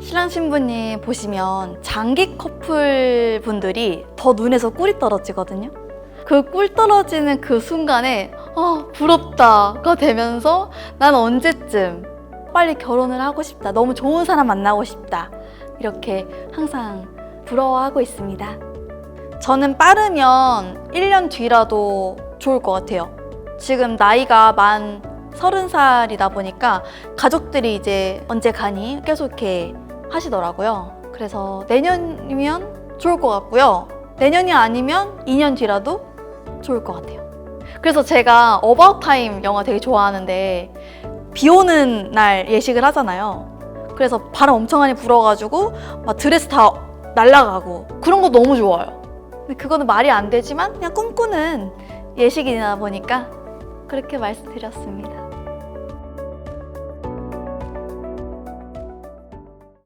신랑 신부님 보시면 장기 커플 분들이 더 눈에서 꿀이 떨어지거든요. 그 꿀 떨어지는 그 순간에 아 부럽다가 되면서 난 언제쯤 빨리 결혼을 하고 싶다. 너무 좋은 사람 만나고 싶다. 이렇게 항상 부러워하고 있습니다. 저는 빠르면 1년 뒤라도 좋을 것 같아요. 지금 나이가 만 서른 살이다 보니까 가족들이 이제 언제 가니 계속 이렇게 하시더라고요. 그래서 내년이면 좋을 것 같고요. 내년이 아니면 2년 뒤라도 좋을 것 같아요. 그래서 제가 어바웃 타임 영화 되게 좋아하는데 비 오는 날 예식을 하잖아요. 그래서 바람 엄청 많이 불어가지고 막 드레스 다 날아가고 그런 거 너무 좋아요. 근데 그거는 말이 안 되지만 그냥 꿈꾸는 예식이다 보니까 그렇게 말씀드렸습니다.